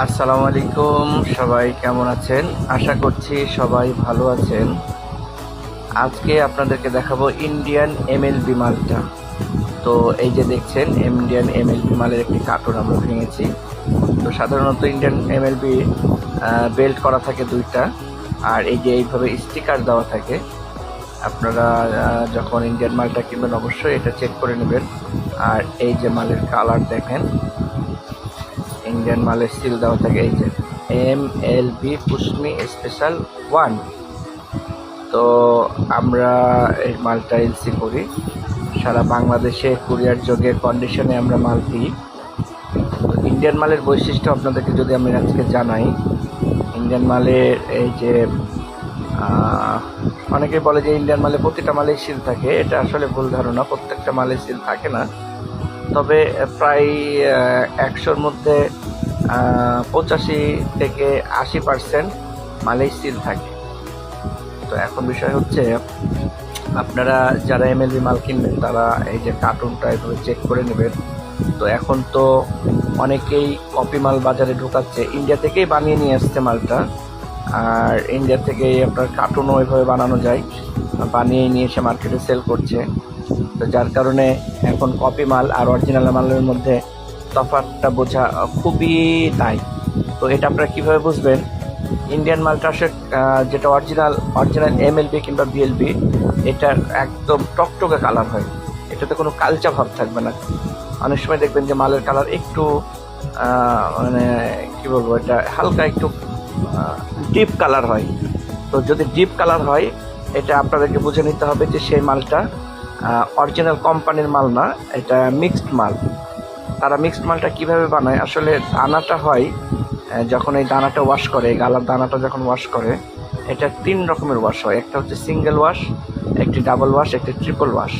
আসসালামু আলাইকুম, সবাই কেমন আছেন? আশা করছি সবাই ভালো আছেন। আজকে আপনাদেরকে দেখাবো ইন্ডিয়ান এমএলবি মালটা তো এই যে দেখছেন ইন্ডিয়ান এমএলবি মালের একটি কার্টুন আমরা ভেঙেছি। তো সাধারণত ইন্ডিয়ান এমএলবি বেল্ট করা থাকে দুইটা, আর এই যে এইভাবে স্টিকার দেওয়া থাকে। আপনারা যখন ইন্ডিয়ান মালটা কিনবেন অবশ্যই এটা চেক করে নেবেন। আর এই যে মালের কালার দেখেন ইন্ডিয়ান মালের সিল দেওয়া থাকে এই যে এম এল বি পুষ্মি স্পেশাল ওয়ান তো আমরা এই মালটা এলসি করি। সারা বাংলাদেশে কুরিয়ার যোগে কন্ডিশনে আমরা মাল দিই। তো ইন্ডিয়ান মালের বৈশিষ্ট্য আপনাদেরকে যদি আমি আজকে জানাই ইন্ডিয়ান মালের এই যে অনেকে বলে যে ইন্ডিয়ান মালে প্রতিটা মালেই সিল থাকে। এটা আসলে ভুল ধারণা, প্রত্যেকটা মালে সিল থাকে না। তবে প্রায় একশোর মধ্যে পঁচাশি থেকে আশি পার্সেন্ট মালেই সিল থাকে। তো এখন বিষয় হচ্ছে, আপনারা যারা এমএলবি মাল কিনবেন, তারা এই যে কার্টুনটা এভাবে চেক করে নেবেন। তো এখন তো অনেকেই কপি মাল বাজারে ঢোকাচ্ছে। ইন্ডিয়া থেকেই বানিয়ে নিয়ে আসছে মালটা। আর ইন্ডিয়া থেকেই আপনার কার্টুনও ওইভাবে বানানো যায়। বানিয়ে নিয়ে এসে মার্কেটে সেল করছে। তো যার কারণে এখন কপি মাল আর অরিজিনাল মালের মধ্যে তফাৎটা বোঝা খুবই তাই তো এটা আপনারা কীভাবে বুঝবেন? ইন্ডিয়ান মালটা যেটা অরিজিনাল অরিজিনাল এমএলবি কিংবা বিএলবি এটার একদম টকটকে কালার হয়। এটাতে কোনো কালচা ভাব থাকবে না। অনেক সময় দেখবেন যে মালের কালার একটু মানে কী বলব, এটা হালকা একটু ডিপ কালার হয়। তো যদি ডিপ কালার হয়, এটা আপনাদেরকে বুঝে নিতে হবে যে সেই মালটা অরিজিনাল কোম্পানির মাল না, এটা মিক্সড মাল। তারা মিক্সড মালটা কীভাবে বানায়? আসলে দানাটা হয় যখন এই দানাটা ওয়াশ করে গালার দানাটা যখন ওয়াশ করে, এটা তিন রকমের ওয়াশ হয়। একটা হচ্ছে সিঙ্গেল ওয়াশ একটি ডাবল ওয়াশ একটি ট্রিপল ওয়াশ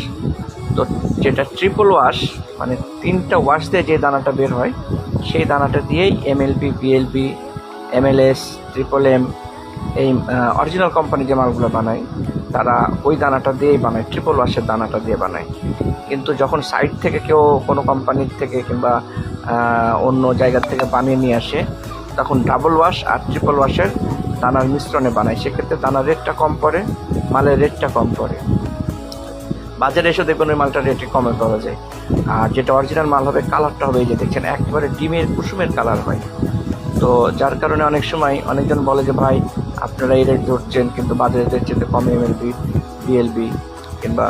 তো যেটা ট্রিপল ওয়াশ মানে তিনটা ওয়াশ দিয়ে যে দানাটা বের হয়, সেই দানাটা দিয়েই MLB BLB MLS triple M এই অরিজিনাল কোম্পানি যে মালগুলো বানায় তারা ওই দানাটা দিয়েই বানায় ট্রিপল ওয়াশের দানাটা দিয়ে বানায়। কিন্তু যখন সাইড থেকে কেউ কোনো কোম্পানির থেকে কিংবা অন্য জায়গা থেকে বানিয়ে নিয়ে আসে, তখন ডাবল ওয়াশ আর ট্রিপল ওয়াশের দানার মিশ্রণে বানায়। সেক্ষেত্রে দানার রেটটা কম পড়ে, মালের রেটটা কম পড়ে। বাজারে এসে দেখবেন ওই মালটা রেটে কমে পাওয়া যায়। আর যেটা অরিজিনাল মাল হবে কালারটা হবে এই যে দেখছেন একেবারে ডিমের কুসুমের কালার হয়। তো যার কারণে অনেক সময় অনেকজন বলে যে, ভাই, আপনারা এই রেট ধরছেন, কিন্তু বাজারে রেট চেয়ে কম এমএলবি বিএলবি কিংবা